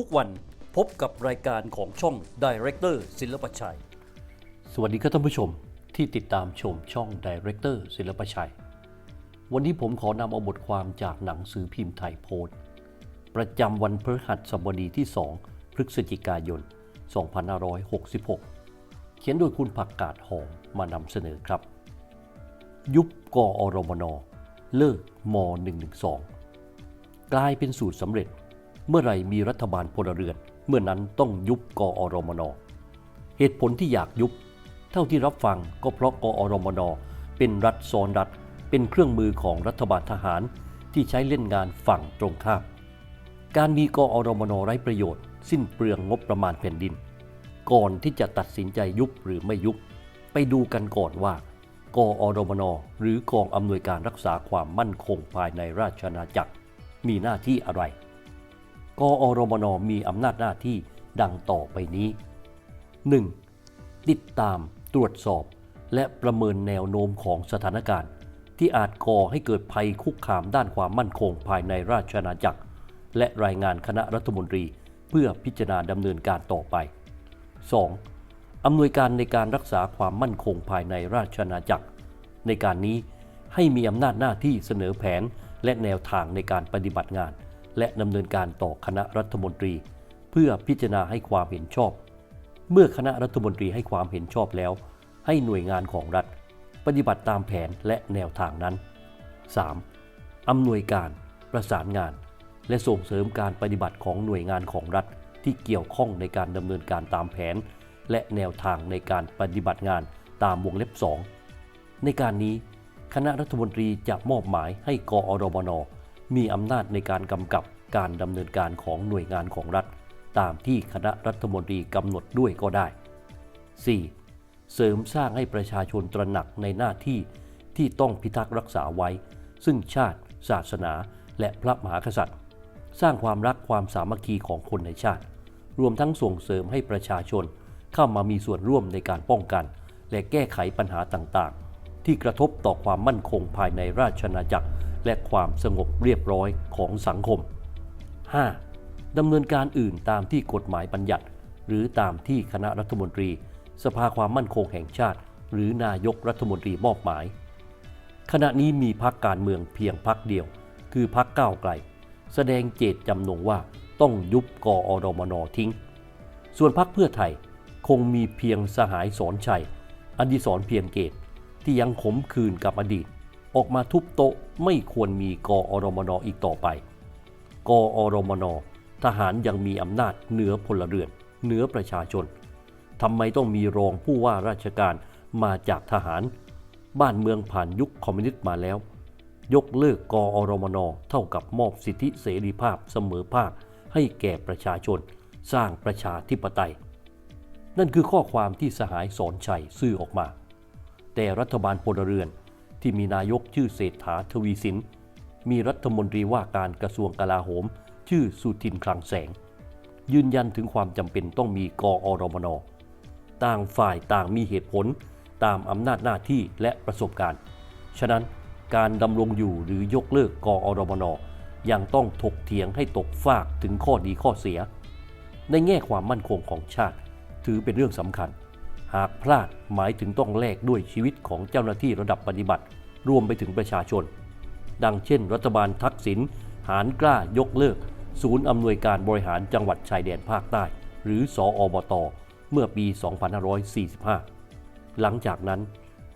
ทุกวันพบกับรายการของช่อง Director ศิลปชัย สวัสดีครับท่านผู้ชมที่ติดตามชมช่อง Director ศิลปชัย วันนี้ผมขอนำเอาบทความจากหนังสือพิมพ์ไทยโพสต์ ประจำวันพฤหัสบดีที่ 2 พฤศจิกายน 2566 เขียนโดยคุณผักกาดหอมมานำเสนอครับ ยุบกอรมน เลิกม .112 กลายเป็นสูตรสำเร็จ เมื่อไรมีรัฐบาลพลเรือน เมื่อนั้นต้องยุบกอรมน เหตุผลที่อยากยุบ เท่าที่รับฟังก็เพราะกอรมน เป็นรัฐซ้อนรัฐ เป็นเครื่องมือของรัฐบาลทหารที่ใช้เล่นงานฝั่งตรงข้าม การมีกอรมนไร้ประโยชน์ สิ้นเปลืองงบประมาณแผ่นดิน ก่อนที่จะตัดสินใจยุบหรือไม่ยุบ ไปดูกันก่อนว่ากอรมน หรือกองอำนวยการรักษาความมั่นคงภายในราชอาณาจักร มีหน้าที่อะไร กอรมนมีอำนาจหน้าที่ดังต่อไปนี้ 1. ติดตามตรวจสอบ และประเมินแนวโน้มของสถานการณ์ ที่อาจก่อให้เกิดภัยคุกคามด้านความมั่นคงภายในราชอาณาจักร และรายงานคณะรัฐมนตรีเพื่อพิจารณาดำเนินการต่อไป 2. อำนวยการในการรักษาความมั่นคงภายในราชอาณาจักร ในการนี้ให้มีอำนาจหน้าที่เสนอแผนและแนวทางในการปฏิบัติงาน และดำเนินการต่อคณะรัฐมนตรี เพื่อพิจารณาให้ความเห็นชอบ เมื่อคณะรัฐมนตรีให้ความเห็นชอบแล้ว ให้หน่วยงานของรัฐ ปฏิบัติตามแผนและแนวทางนั้น 3. อำนวยการ ประสานงาน และส่งเสริมการปฏิบัติของหน่วยงานของรัฐที่เกี่ยวข้องในการดำเนินการตามแผน และแนวทางในการปฏิบัติงานตามวงเล็บ 2 ในการนี้ คณะรัฐมนตรีจะมอบหมายให้กอรมน มีอำนาจในการกำกับการดำเนินการของหน่วยงานของรัฐ ตามที่คณะรัฐมนตรีกำหนดด้วยก็ได้ 4. เสริมสร้างให้ประชาชนตระหนักในหน้าที่ที่ต้องพิทักษ์รักษาไว้ ซึ่งชาติ ศาสนา และพระมหากษัตริย์ สร้างความรักความสามัคคีของคนในชาติ รวมทั้งส่งเสริมให้ประชาชนเข้ามามีส่วนร่วมในการป้องกัน และแก้ไขปัญหาต่างๆ ที่กระทบต่อความมั่นคงภายในราชอาณาจักร และความสงบเรียบร้อยของสังคม 5. ดำเนินการอื่นตามที่กฎหมายบัญญัติ หรือตามที่คณะรัฐมนตรี สภาความมั่นคงแห่งชาติ หรือนายกรัฐมนตรีมอบหมาย ขณะนี้มีพักการเมืองเพียงพักเดียว คือพักก้าวไกล แสดงเจตจำนงว่าต้องยุบกอรมนทิ้ง ส่วนพักเพื่อไทยคงมีเพียงสหายสอนชัยอดิศรเพียงเกตที่ยังขมคืนกับอดีต ออกมาทุบโต๊ะไม่ควรมีกอรมนอีกต่อไป กอรมนทหารยังมีอำนาจเหนือพลเรือน เหนือประชาชนทำไมต้องมีรองผู้ว่าราชการมาจากทหาร บ้านเมืองผ่านยุคคอมมิวนิสต์มาแล้ว ยกเลิกกอรมนเท่ากับมอบสิทธิเสรีภาพเสมอภาคให้แก่ประชาชน สร้างประชาธิปไตย นั่นคือข้อความที่สหายสอนชัยซื่อออกมา แต่รัฐบาลพลเรือน ที่มีนายกชื่อเศรษฐาทวีสิน มีรัฐมนตรีว่าการกระทรวงกลาโหม ชื่อสุทินคลังแสง ยืนยันถึงความจำเป็นต้องมีกอรมน ต่างฝ่ายต่างมีเหตุผลตามอำนาจหน้าที่และประสบการณ์ ฉะนั้นการดำรงอยู่หรือยกเลิกกอรมน ยังต้องถกเถียงให้ตกฟากถึงข้อดีข้อเสีย ในแง่ความมั่นคงของชาติ ถือเป็นเรื่องสำคัญ หากพลาดหมายถึงต้องแลกด้วยชีวิตของเจ้าหน้าที่ระดับปฏิบัติ รวมไปถึงประชาชน ดังเช่น รัฐบาลทักษิณหารกล้ายกเลิก ศูนย์อำนวยการบริหารจังหวัดชายแดนภาคใต้ หรือสออบต เมื่อปี 2545 หลังจากนั้น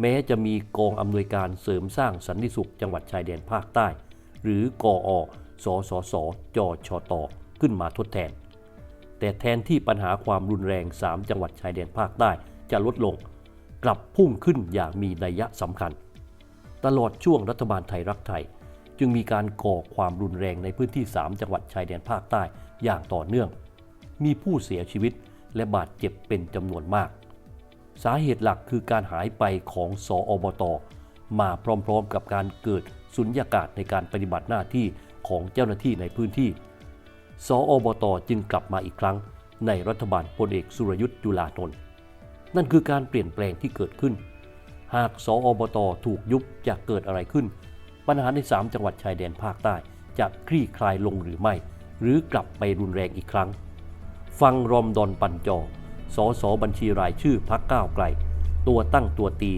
แม้จะมีกองอำนวยการเสริมสร้างสันติสุขจังหวัดชายแดนภาคใต้ หรือกออสสสจชต ขึ้นมาทดแทน แต่แทนที่ปัญหาความรุนแรง 3 จังหวัดชายแดนภาคใต้ จะลดลง กลับพุ่งขึ้นอย่างมีนัยยะสำคัญ ตลอดช่วงรัฐบาลไทยรักไทย จึงมีการก่อความรุนแรงในพื้นที่ 3 จังหวัดชายแดนภาคใต้อย่างต่อเนื่อง มีผู้เสียชีวิตและบาดเจ็บเป็นจำนวนมาก สาเหตุหลักคือการหายไปของสออบต มาพร้อมๆกับการเกิดสุญญากาศในการปฏิบัติหน้าที่ของเจ้าหน้าที่ในพื้นที่ สออบตจึงกลับมาอีกครั้งในรัฐบาลพลเอกสุรยุทธ์จุลานนท์ นั่นคือการเปลี่ยนแปลงที่เกิดขึ้น หากสออบตถูกยุบจะเกิดอะไรขึ้น ปัญหาใน 3 จังหวัดชายแดนภาคใต้จะคลี่คลายลงหรือไม่ หรือกลับไปรุนแรงอีกครั้ง ฟังรอมดอนปันจอสอสอบัญชีรายชื่อพักก้าวไกล ตัวตั้งตัวตี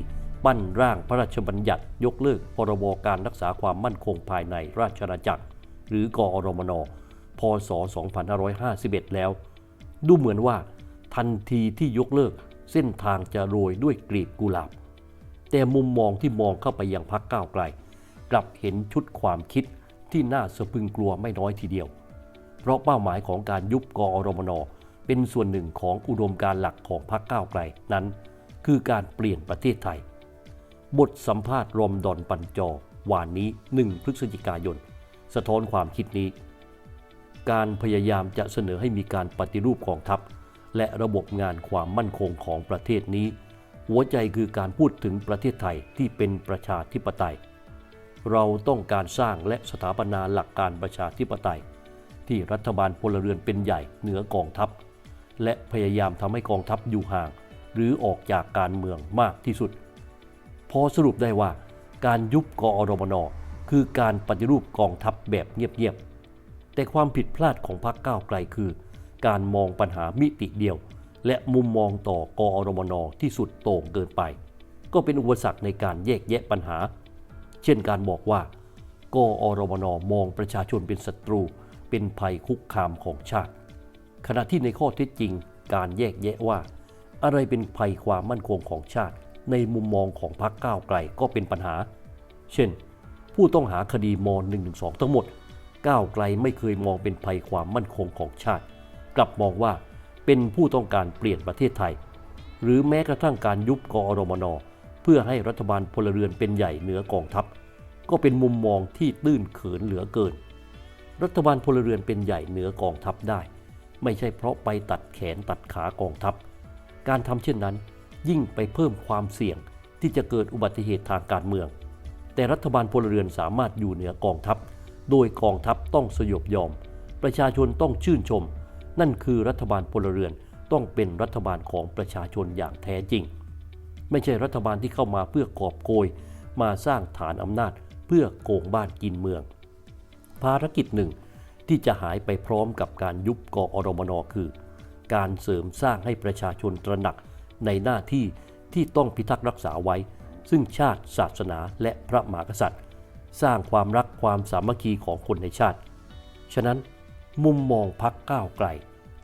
ปั้นร่างพระราชบัญญัติ ยกเลิกพรบการรักษาความมั่นคงภายในราชอาณาจักร หรือกอรมน พศ 2551 แล้ว ดูเหมือนว่า ทันทีที่ยกเลิก เส้นทางจะโรยด้วยกลีบกุหลาบ แต่มุมมองที่มองเข้าไปยังพักก้าวไกล กลับเห็นชุดความคิดที่น่าสะพึงกลัวไม่น้อยทีเดียว เพราะเป้าหมายของการยุบกอรมนเป็นส่วนหนึ่งของอุดมการหลักของพรรคก้าวไกลนั้น คือการเปลี่ยนประเทศไทย บทสัมภาษณ์รมดอนปันจอวานนี้ 1 พฤศจิกายน สะท้อนความคิดนี้ การพยายามจะเสนอให้มีการปฏิรูปกองทัพ และระบบงานความมั่นคงของประเทศนี้ หัวใจคือการพูดถึงประเทศไทยที่เป็นประชาธิปไตย เราต้องการสร้างและสถาปนาหลักการประชาธิปไตย ที่รัฐบาลพลเรือนเป็นใหญ่เหนือกองทัพ และพยายามทำให้กองทัพอยู่ห่าง หรือออกจากการเมืองมากที่สุด พอสรุปได้ว่า การยุบกอรมนคือการปฏิรูปกองทัพแบบเงียบๆแต่ความผิดพลาดของพรรคก้าวไกลคือ การมองปัญหามิติเดียว และมุมมองต่อกอรมนที่สุดโต่งเกินไป ก็เป็นอุปสรรคในการแยกแยะปัญหา เช่นการบอกว่ากอรมนมองประชาชนเป็นศัตรู เป็นภัยคุกคามของชาติ ขณะที่ในข้อเท็จจริง การแยกแยะว่า อะไรเป็นภัยความมั่นคงของชาติ ในมุมมองของพรรคก้าวไกลก็เป็นปัญหา เช่น ผู้ต้องหาคดีม .112 ทั้งหมดก้าวไกลไม่เคยมองเป็นภัยความมั่นคงของชาติ กลับมองว่าเป็นผู้ต้องการเปลี่ยนประเทศไทย หรือแม้กระทั่งการยุบกอรมน เพื่อให้รัฐบาลพลเรือนเป็นใหญ่เหนือกองทัพ ก็เป็นมุมมองที่ตื้นเขินเหลือเกิน รัฐบาลพลเรือนเป็นใหญ่เหนือกองทัพได้ ไม่ใช่เพราะไปตัดแขนตัดขากองทัพ การทำเช่นนั้น ยิ่งไปเพิ่มความเสี่ยงที่จะเกิดอุบัติเหตุทางการเมือง แต่รัฐบาลพลเรือนสามารถอยู่เหนือกองทัพ โดยกองทัพต้องสยบยอม ประชาชนต้องชื่นชม นั่นคือรัฐบาลพลเรือนต้องเป็นรัฐบาลของประชาชนอย่างแท้จริง ไม่ใช่รัฐบาลที่เข้ามาเพื่อกอบโกย มาสร้างฐานอำนาจเพื่อโกงบ้านกินเมือง ภารกิจหนึ่งที่จะหายไปพร้อมกับการยุบกอรมนคือ การเสริมสร้างให้ประชาชนตระหนักในหน้าที่ที่ต้องพิทักษ์รักษาไว้ ซึ่งชาติศาสนาและพระมหากษัตริย์ สร้างความรักความสามัคคีของคนในชาติ ฉะนั้น มุมมองพักก้าวไกล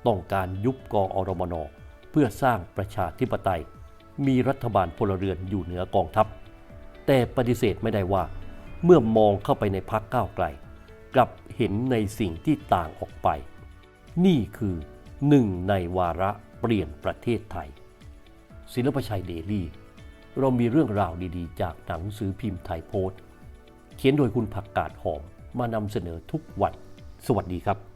ต้องการยุบกออรมนเพื่อสร้างประชาธิปไตย มีรัฐบาลพลเรือนอยู่เหนือกองทัพ แต่ปฏิเสธไม่ได้ว่า เมื่อมองเข้าไปในพักก้าวไกล กลับเห็นในสิ่งที่ต่างออกไป นี่คือหนึ่งในวาระเปลี่ยนประเทศไทย ศิลปชัยเดลี่เรามีเรื่องราวดีๆ จากหนังสือพิมพ์ไทยโพสต์ เขียนโดยคุณผักกาดหอมมานำเสนอทุกวัน สวัสดีครับ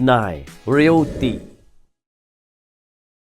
9. Realty